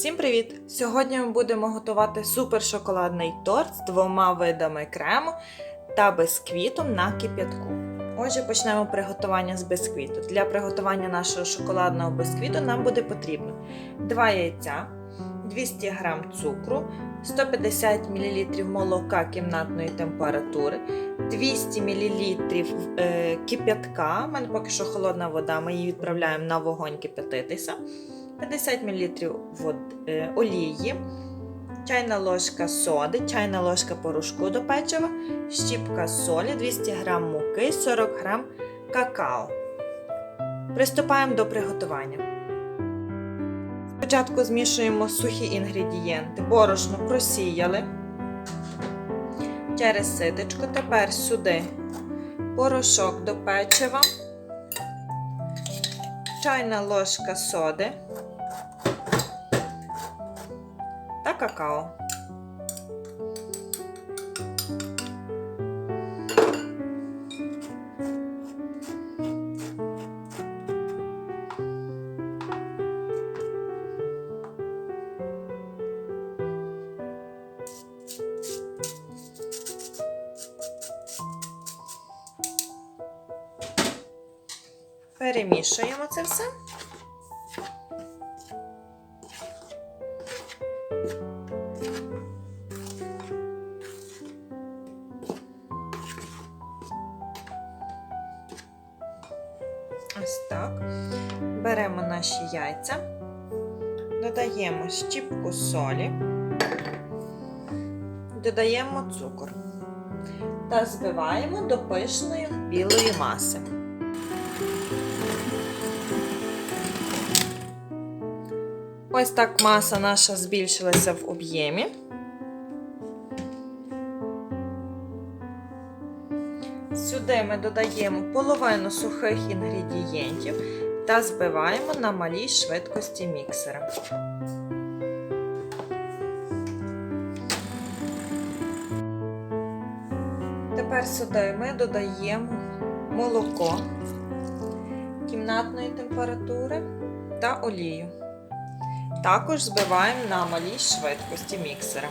Всім привіт! Сьогодні ми будемо готувати супершоколадний торт з двома видами крему та бисквітом на кип'ятку. Отже, почнемо приготування з бисквіту. Для приготування нашого шоколадного бисквіту нам буде потрібно 2 яйця, 200 г цукру, 150 мл молока кімнатної температури, 200 мл е, кип'ятка. У мене поки що холодна вода, ми її відправляємо на вогонь кип'ятитися. 50 мл е, олії, чайна ложка соди, чайна ложка порошку до печива, щіпка солі, 200 г муки, 40 г какао. Приступаємо до приготування. Спочатку змішуємо сухі інгредієнти. Борошно просіяли через ситочку. Тепер сюди порошок до печива, чайна ложка соди какао. Перемішуємо це все. Беремо наші яйця, додаємо щіпку солі, додаємо цукор та збиваємо до пишної білої маси. Ось так маса наша збільшилася в об'ємі. Сюди ми додаємо половину сухих інгредієнтів та збиваємо на малій швидкості міксера. Тепер сюди ми додаємо молоко кімнатної температури та олію. Також збиваємо на малій швидкості міксера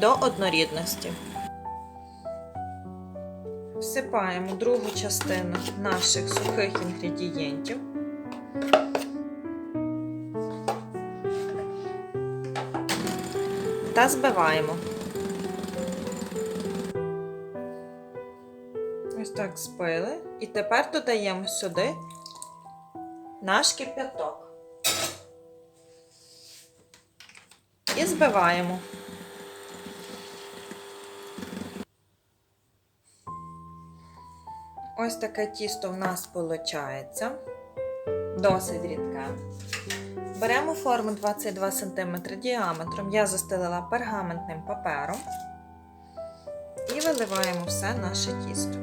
до однорідності. Всипаємо другу частину наших сухих інгредієнтів. Та збиваємо. Ось так збили. І тепер додаємо сюди наш кип'яток. І збиваємо. Ось таке тісто в нас виходить. Досить рідке. Беремо форму 22 см діаметром. Я застелила пергаментним папером і виливаємо все наше тісто.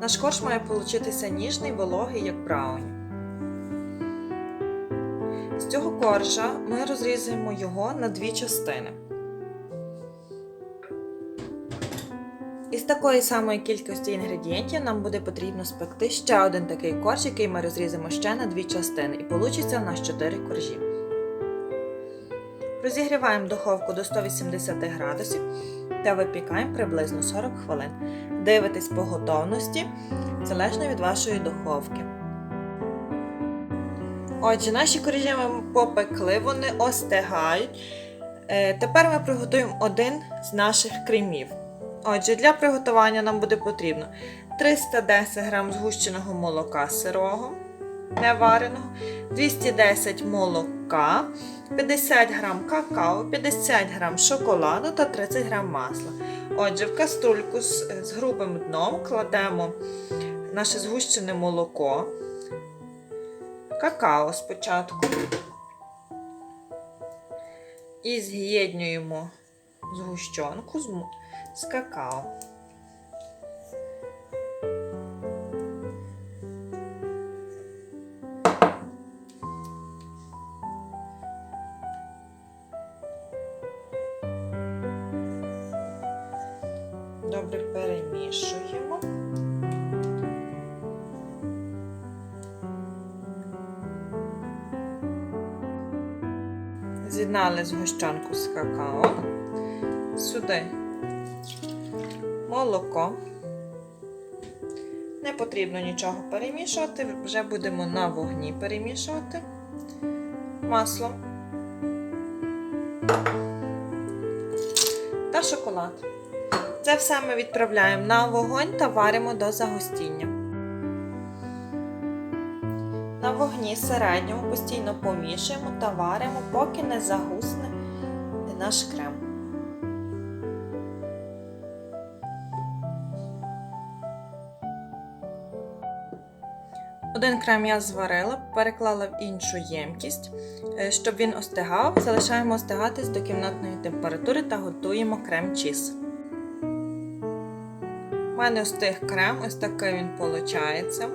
Наш корж має получитися ніжний, вологий, як брауні. З цього коржа ми розрізаємо його на дві частини. Із такої самої кількості інгредієнтів нам буде потрібно спекти ще один такий корж, який ми розрізаємо ще на дві частини, і вийде у нас 4 коржі. Розігріваємо духовку до 180 градусів та випікаємо приблизно 40 хвилин. Дивитесь по готовності, залежно від вашої духовки. Отже, наші коржі попекли, вони остигають. Е, тепер ми приготуємо один з наших кремів. Отже, для приготування нам буде потрібно 310 г згущеного молока сирого, невареного, 210 молока, 50 г какао, 50 г шоколаду та 30 г масла. Отже, в каструльку з грубим дном кладемо наше згущене молоко, какао спочатку. І з'єднуємо згущенку з, какао. Добре перемішуємо. З'єднали згущенку з какао. Сюди молоко. Не потрібно нічого перемішувати, вже будемо на вогні перемішувати масло та шоколад. Це все ми відправляємо на вогонь та варимо до загустіння. Вогні середньому постійно помішуємо та варимо, поки не загусне наш крем. Один крем я зварила, переклала в іншу ємкість, Е, щоб він остигав. Залишаємо остигатись до кімнатної температури та готуємо крем чіз. У мене остиг крем, ось такий він виходить.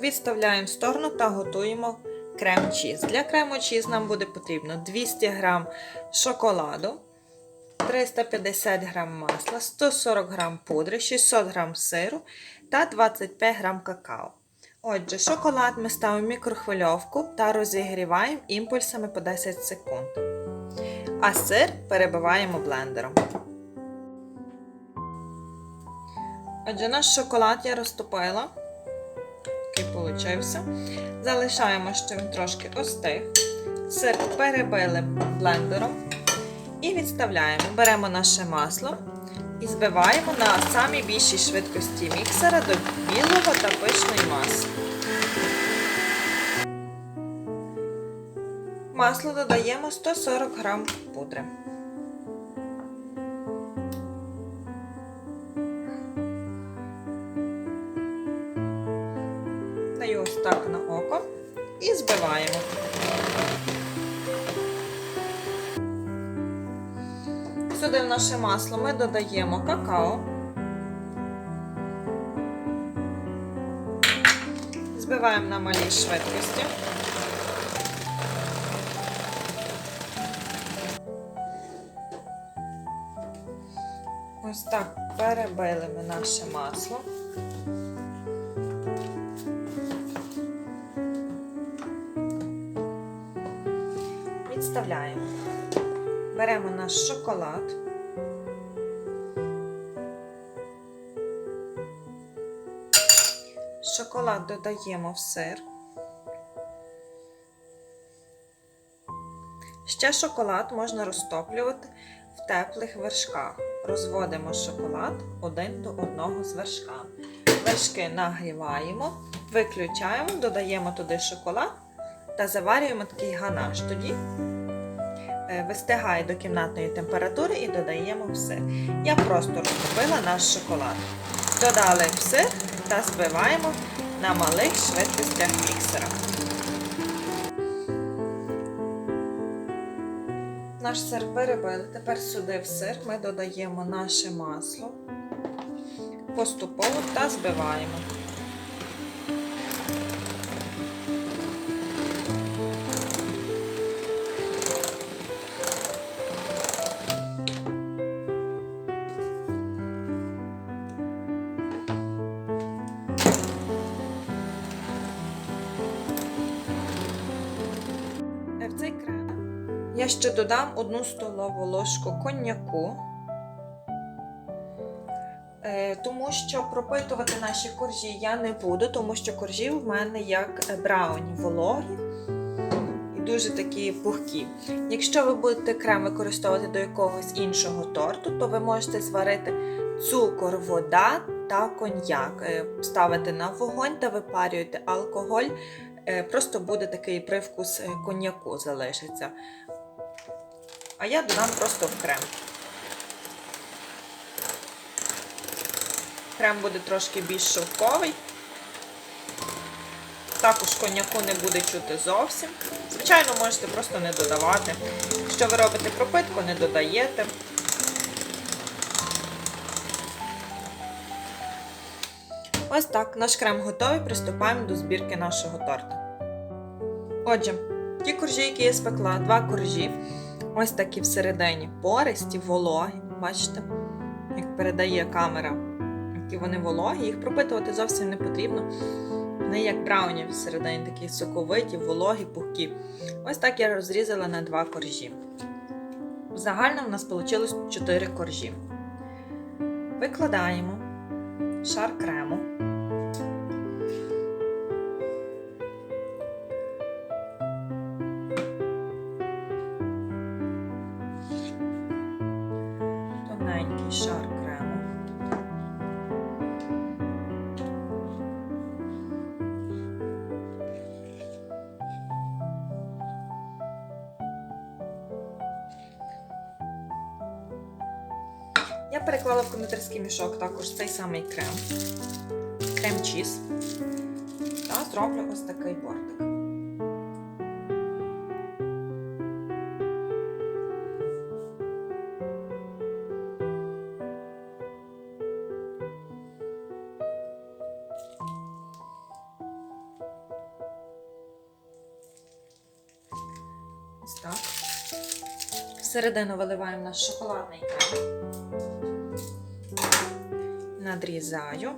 Відставляємо в сторону та готуємо крем чіз. Для крему чіз нам буде потрібно 200 г шоколаду, 350 г масла, 140 г пудри, 600 г сиру та 25 г какао. Отже, шоколад ми ставимо в мікрохвильовку та розігріваємо імпульсами по 10 секунд. А сир перебиваємо блендером. Отже, наш шоколад я розтопила. Такий получився. Залишаємо, що він трошки остиг. Сир перебили блендером і відставляємо. Беремо наше масло і збиваємо на самій більшій швидкості міксера до білого та пишної маси. Масло додаємо 140 г пудри. Сюди в наше масло ми додаємо какао. Збиваємо на малій швидкості. Ось так перебили ми наше масло. Відставляємо. Беремо наш шоколад. Шоколад додаємо в сир. Ще шоколад можна розтоплювати в теплих вершках. Розводимо шоколад один до одного з вершками. Вершки нагріваємо, виключаємо, додаємо туди шоколад та заварюємо такий ганаш. Тоді вистигає до кімнатної температури і додаємо в сир. Я просто розтопила наш шоколад. Додали в сир та збиваємо на малих швидкостях міксера. Наш сир перебили. Тепер сюди в сир ми додаємо наше масло поступово та збиваємо. Ще додам одну столову ложку коньяку, Е, тому що пропитувати наші коржі я не буду, тому що коржі в мене як е, брауні вологі і дуже такі пухкі. Якщо ви будете крем використовувати до якогось іншого торту, то ви можете зварити цукор, вода та коньяк. Е, Ставити на вогонь та випарюєте алкоголь. Просто буде такий привкус коньяку залишиться. А я додам просто в крем. Крем буде трошки більш шовковий. Також коньяку не буде чути зовсім. Звичайно, можете просто не додавати. Якщо ви робите пропитку, не додаєте. Ось так, наш крем готовий, приступаємо до збірки нашого торта. Отже, ті коржі, які я спекла, два коржі, ось такі всередині пористі, вологі. Бачите, як передає камера, які вони вологі, їх пропитувати зовсім не потрібно. Вони як брауні всередині, такі соковиті, вологі, пухкі. Ось так я розрізала на два коржі. Загально в нас вийшло 4 коржі. Викладаємо шар крему. Тоненький шар крему. Я переклала в кондитерський мішок також цей самий крем, крем чіз. Та зроблю ось такий бортик. Всередину виливаємо наш шоколадний крем. Надрізаю.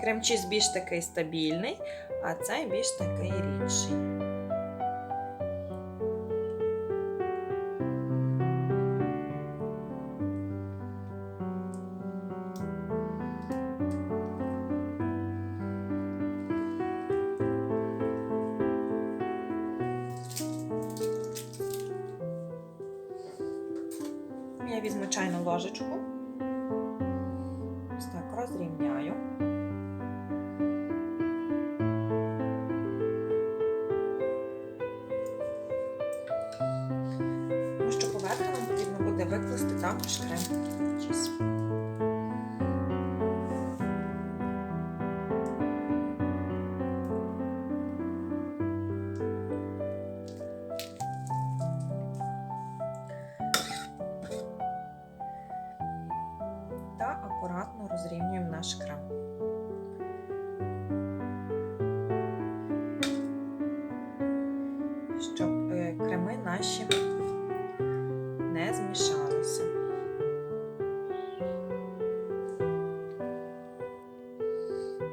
Крем-чіз більш такий стабільний, а цей більш такий рідший. Я візьму чайну ложечку. Ось так розрівняю. Тому що поверху нам потрібно буде викласти також крем акуратно розрівнюємо наш крем. Щоб е, креми наші не змішалися.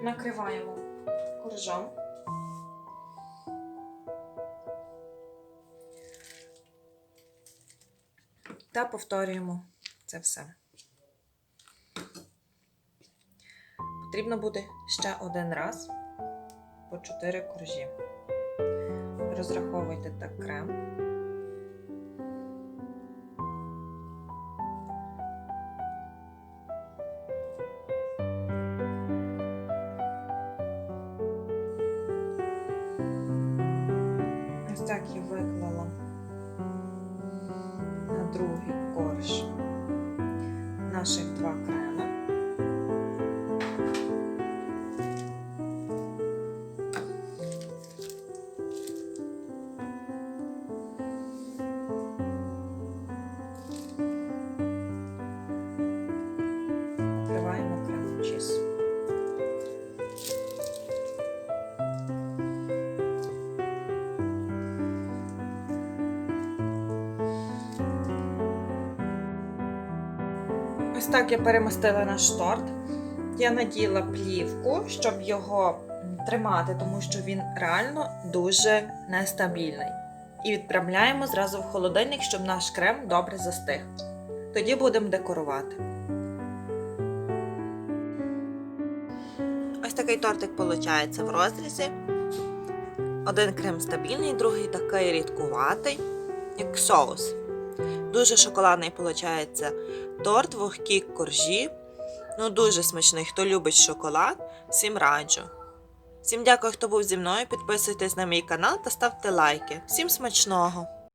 Накриваємо коржом. Та повторюємо це все. Потрібно буде ще один раз по 4 коржі. Розраховуйте так крем. Так я виклала на другий корж наших два крема. Так я перемостила наш торт. Я наділа плівку, щоб його тримати, тому що він реально дуже нестабільний. І відправляємо зразу в холодильник, щоб наш крем добре застиг. Тоді будемо декорувати. Ось такий тортик виходить в розрізі. Один крем стабільний, другий такий рідкуватий, як соус. Дуже шоколадний виходить торт, вогкі коржі. Ну, дуже смачний. Хто любить шоколад, всім раджу. Всім дякую, хто був зі мною. Підписуйтесь на мій канал та ставте лайки. Всім смачного!